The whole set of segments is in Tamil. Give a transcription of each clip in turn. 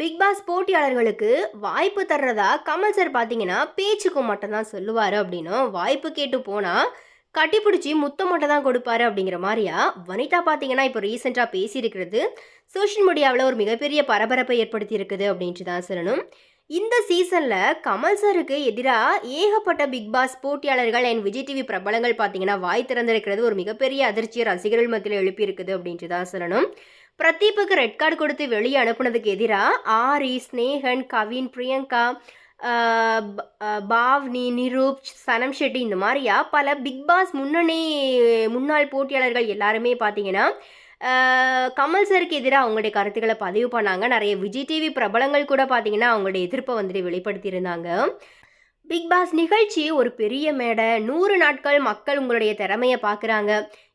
பிக் பாஸ் போட்டியாளர்களுக்கு வாய்ப்பு தர்றதா கமல் சார் பார்த்தீங்கன்னா பேச்சுக்கு மட்டும் தான் சொல்லுவார் அப்படின்னும் வாய்ப்பு கேட்டு போனால் கட்டிப்பிடிச்சி முத்தம் மட்டும் தான் கொடுப்பாரு அப்படிங்கிற மாதிரியா? வனிதா பார்த்தீங்கன்னா இப்போ ரீசெண்டாக பேசியிருக்கிறது சோஷியல் மீடியாவில் ஒரு மிகப்பெரிய பரபரப்பை ஏற்படுத்தி இருக்குது அப்படின்ட்டு தான் சொல்லணும். இந்த சீசனில் கமல் சாருக்கு எதிராக ஏகப்பட்ட பிக் பாஸ் போட்டியாளர்கள் அண்ட் விஜய் டிவி பிரபலங்கள் பார்த்தீங்கன்னா வாய் திறந்திருக்கிறது ஒரு மிகப்பெரிய அதிர்ச்சியை ரசிகர்கள் மத்தியில் எழுப்பியிருக்குது அப்படின்ட்டு தான் சொல்லணும். பிரதீப்புக்கு ரெட் கார்டு கொடுத்து வெளியே அனுப்புனதுக்கு எதிராக ஆரி ஸ்னேகன் கவின் பிரியங்கா பாவ்னி நிரூப் சனம் ஷெட்டி இந்த மாதிரியா பல பிக் பாஸ் முன்னணி முன்னாள் போட்டியாளர்கள் எல்லாருமே பார்த்தீங்கன்னா கமல் சருக்கு எதிராக அவங்களுடைய கருத்துக்களை பதிவு பண்ணாங்க. நிறைய விஜய் டிவி பிரபலங்கள் கூட பார்த்தீங்கன்னா அவங்களுடைய எதிர்ப்பை வந்துட்டு வெளிப்படுத்தியிருந்தாங்க. பிக் பாஸ் நிகழ்ச்சி ஒரு பெரிய மேடை. நூறு நாட்கள் மக்கள் உங்களுடைய திறமையை பார்க்குறாங்க.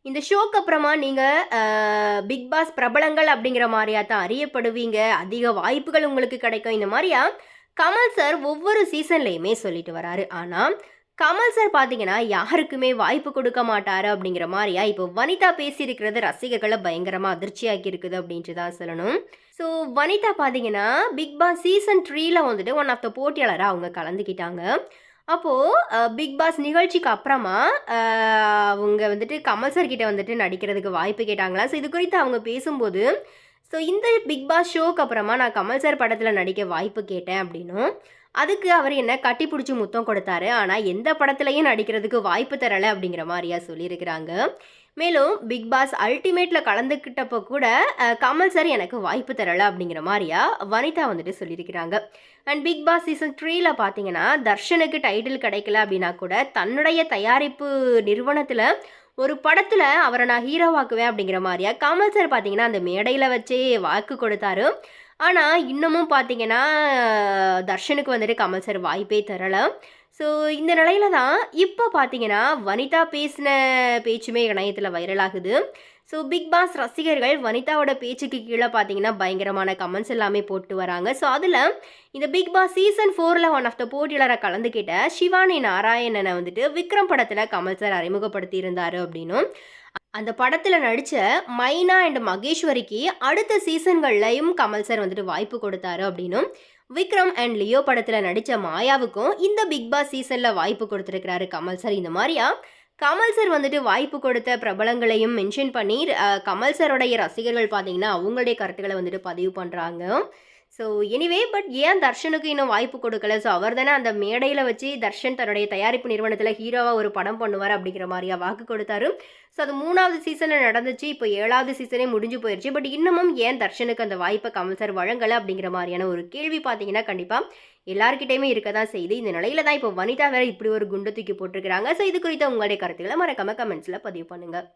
இந்த ஷோக்கு அப்புறமா நீங்கள் பிக் பாஸ் பிரபலங்கள் அப்படிங்கிற மாதிரியா தான் அறியப்படுவீங்க. அதிக வாய்ப்புகள் உங்களுக்கு கிடைக்கும். இந்த மாதிரியா? கமல் சார் ஒவ்வொரு சீசன்லேயுமே சொல்லிட்டு வராரு. ஆனால் கமல் சார் பார்த்தீங்கன்னா யாருக்குமே வாய்ப்பு கொடுக்க மாட்டாரு அப்படிங்கிற மாதிரியா? இப்போ வனிதா பேசியிருக்கிறது ரசிகர்களை பயங்கரமாக அதிர்ச்சியாக்கி இருக்குது அப்படின்ட்டு தான் சொல்லணும். ஸோ வனிதா பார்த்தீங்கன்னா பிக் பாஸ் சீசன் த்ரீல வந்துட்டு ஒன் ஆஃப் த போட்டியாளராக அவங்க கலந்துக்கிட்டாங்க. அப்போது பிக் பாஸ் நிகழ்ச்சிக்கு அப்புறமா அவங்க வந்துட்டு கமல் சார் கிட்ட வந்துட்டு நடிக்கிறதுக்கு வாய்ப்பு கேட்டாங்களா? ஸோ இது குறித்து அவங்க பேசும்போது ஸோ இந்த பிக் பாஸ் ஷோக்கு அப்புறமா நான் கமல் சார் படத்தில் நடிக்க வாய்ப்பு கேட்டேன் அப்படின்னும். அதுக்கு அவர் என்ன கட்டி பிடிச்சி முத்தம் கொடுத்தாரு. ஆனால் எந்த படத்துலையும் நடிக்கிறதுக்கு வாய்ப்பு தரலை அப்படிங்கிற மாதிரியா சொல்லியிருக்கிறாங்க. மேலும் பிக் பாஸ் அல்டிமேட்டில் கலந்துக்கிட்டப்போ கூட கமல் சார் எனக்கு வாய்ப்பு தரலை அப்படிங்கிற மாதிரியா வனிதா வந்துட்டு சொல்லியிருக்கிறாங்க. அண்ட் பிக் பாஸ் சீசன் த்ரீல பார்த்தீங்கன்னா தர்ஷனுக்கு டைட்டில் கிடைக்கல அப்படின்னா கூட தன்னுடைய தயாரிப்பு நிறுவனத்தில் ஒரு படத்தில் அவரை நான் ஹீரோவாக்குவேன் அப்படிங்கிற மாதிரியா கமல் சார் பார்த்தீங்கன்னா அந்த மேடையில் வச்சே வாக்கு கொடுத்தாரு. ஆனால் இன்னமும் பார்த்தீங்கன்னா தர்ஷனுக்கு வந்துட்டு கமல் சார் வாய்ப்பே தரலை. ஸோ இந்த நிலையில தான் இப்போ பார்த்தீங்கன்னா வனிதா பேசின பேச்சுமே இணையத்தில் வைரலாகுது ஸோ பிக் பாஸ் ரசிகர்கள் வனிதாவோட பேச்சுக்கு கீழே பார்த்தீங்கன்னா பயங்கரமான கமெண்ட்ஸ் எல்லாமே போட்டு வராங்க. ஸோ அதில் இந்த பிக் பாஸ் சீசன் ஃபோரில் ஒன் ஆஃப் த போட்டியாளரை கலந்துக்கிட்ட சிவானி நாராயணனை வந்துட்டு விக்ரம் படத்தில் கமல் சார் அறிமுகப்படுத்தியிருந்தார் அப்படின்னும். அந்த படத்தில் நடித்த மைனா அண்ட் மகேஸ்வரிக்கு அடுத்த சீசன்கள்லையும் கமல் சார் வந்துட்டு வாய்ப்பு கொடுத்தாரு அப்படின்னும் விக்ரம் அண்ட் லியோ படத்தில் நடித்த மாயாவுக்கும் இந்த பிக் பாஸ் சீசனில் வாய்ப்பு கொடுத்துருக்கிறாரு கமல் சார். இந்த மாதிரியா கமல் சார் வந்துட்டு வாய்ப்பு கொடுத்த பிரபலங்களையும் மென்ஷன் பண்ணி கமல் சாரோடைய ரசிகர்கள் பார்த்தீங்கன்னா அவங்களுடைய கருத்துக்களை வந்துட்டு பதிவு பண்ணுறாங்க ஸோ எனிவே பட் ஏன் தர்ஷனுக்கு இன்னும் வாய்ப்பு கொடுக்கல? ஸோ அவர் தானே அந்த மேடையில் வச்சு தர்ஷன் தன்னுடைய தயாரிப்பு நிறுவனத்தில் ஹீரோவாக ஒரு படம் பண்ணுவார் அப்படிங்கிற மாதிரியா வாக்கு கொடுத்தாரு. ஸோ அது மூணாவது சீசனில் நடந்துச்சு. இப்போ ஏழாவது சீசனே முடிஞ்சு போயிடுச்சு பட் இன்னமும் ஏன் தர்ஷனுக்கு அந்த வாய்ப்பை கமல் சார் வழங்கலை அப்படிங்கிற மாதிரியான ஒரு கேள்வி பார்த்தீங்கன்னா கண்டிப்பாக எல்லாருக்கிட்டையுமே இருக்க தான் செய்து இந்த நிலையில தான் இப்போ வனிதா வேற இப்படி ஒரு குண்டு தூக்கி போட்டிருக்கிறாங்க. ஸோ இது குறித்த உங்களுடைய கருத்துக்களை மறக்காம கமெண்ட்ஸில் பதிவு பண்ணுங்கள்